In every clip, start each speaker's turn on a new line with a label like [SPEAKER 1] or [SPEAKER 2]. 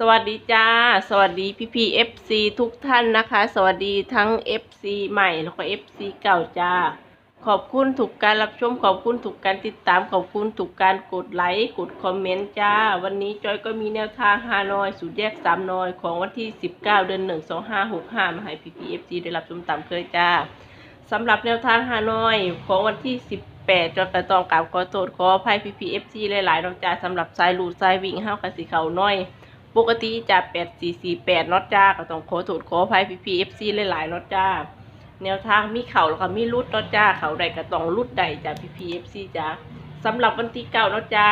[SPEAKER 1] สวัสดีจ้า สวัสดีพี่พีเอฟซีทุกท่านนะคะ สวัสดีทั้ง FC ใหม่แล้วก็ FC เก่าจ้า ขอบคุณทุกการรับชม ขอบคุณทุกการติดตาม ขอบคุณทุกการกดไลค์ กดคอมเมนต์จ้า วันนี้จอยก็มีแนวทางฮานอยสูตรแยกสามนอย ของวันที่ 19 เดือน 1 2 5 6 5 มาให้พี่พีเอฟซีได้รับชมตามเคยจ้าสำหรับแนวทางฮานอยของวันที่18จอยกระตองกราบขอโทษขออภัยพี่พีเอฟซีหลายๆน้องจ้าสำหรับสายลูดสายวิ่งห้าวกับสีเขาน้อย ปกติจะ8448น็อตจ้าก็ต้องขอโทษขออภัยพี่พีเอฟซีหลายๆน็อตจ้า แนวทางมีเข่าแล้วก็มีรุดน็อตจ้าเข่าใดก็ต้องรุดใดจ้าพี่พีเอฟซีจ้าสำหรับวันที่เก้าน็อตจ้า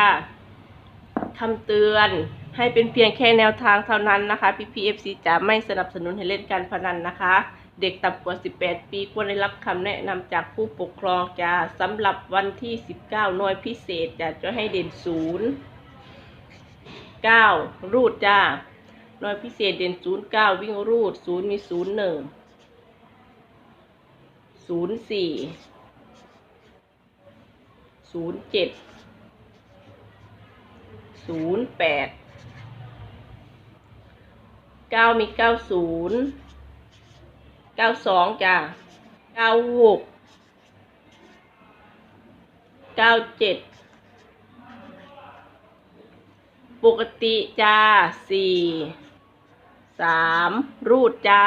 [SPEAKER 1] คำเตือนให้เป็นเพียงแค่แนวทางเท่านั้นนะคะพี่พีเอฟซีจะไม่สนับสนุนให้เล่นการพนันนะคะ เด็กต่ำกว่า 18 ปีควรได้รับคำแนะนำจากผู้ปกครองจ้าสำหรับวันที่ 19 หน่วยพิเศษจะจะให้เด่นศูนย์ เก้ารูดจ้าหน่วยพิเศษเด่นศูนย์เก้าวิ่งรูดศูนย์มีศูนย์หนึ่งศูนย์สี่ศูนย์เจ็ดศูนย์แปดเก้ามีเก้าศูนย์เก้าสองจ้าเก้าหกเก้าเจ็ด ปกติจ้าสี่สามรูดจ้า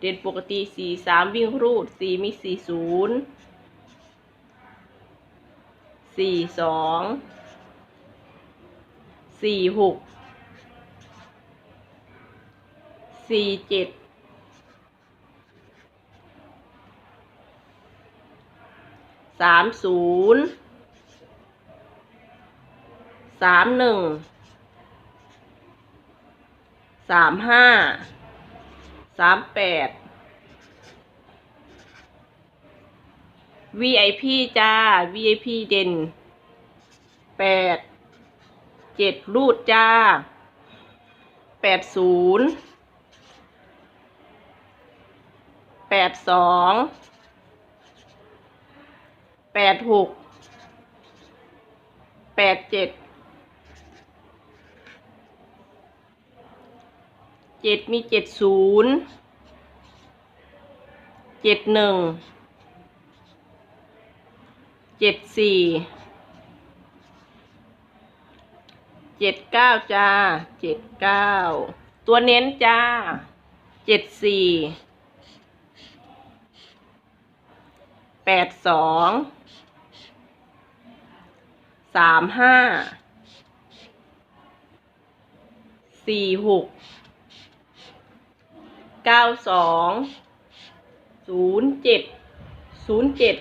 [SPEAKER 1] เด่นปกติสี่สามวิ่งรูดสี่มีสี่ศูนย์สี่สองสี่หกสี่เจ็ดสามศูนย์สามหนึ่ง สามห้าสามแปด VIP จ้า VIP เด่นแปดเจ็ดรูดจ้าแปดศูนย์แปดสองแปดหกแปดเจ็ด เจ็ดมีเจ็ดศูนย์เจ็ดหนึ่งเจ็ดสี่เจ็ดเก้าจ้าเจ็ดเก้าตัวเน้นจ้าเจ็ดสี่แปดสองสามห้าสี่หก เก้าสองศูนย์เจ็ดศูนย์เจ็ด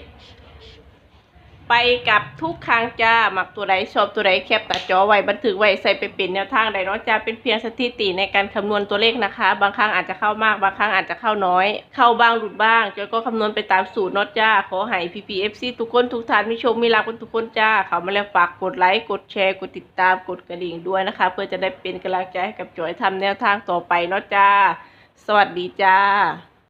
[SPEAKER 1] ไปกับทุกครั้งจ้าหมักตัวใดชอบตัวใดแคปตัดจอไว้บันทึกไว้ใส่ไปเป็นแนวทางใดเนาะจ้าเป็นเพียงสถิติในการคำนวณตัวเลขนะคะ บางครั้งอาจจะเข้ามากบางครั้งอาจจะเข้าน้อย เข้าบ้างหลุดบ้างจอยก็คำนวณไปตามสูตรเนาะจ้าขอให้ PPFC ทุกคนทุกท่านมีชคมีลาภกันทุกคนจ้าเขามาแล้วฝากกดไลค์กดแชร์กดติดตามกดกระดิ่งด้วยนะคะ เพื่อจะได้เป็นกำลังใจให้กับจอยทำแนวทางต่อไปเนาะจ้า สวัสดีจ้า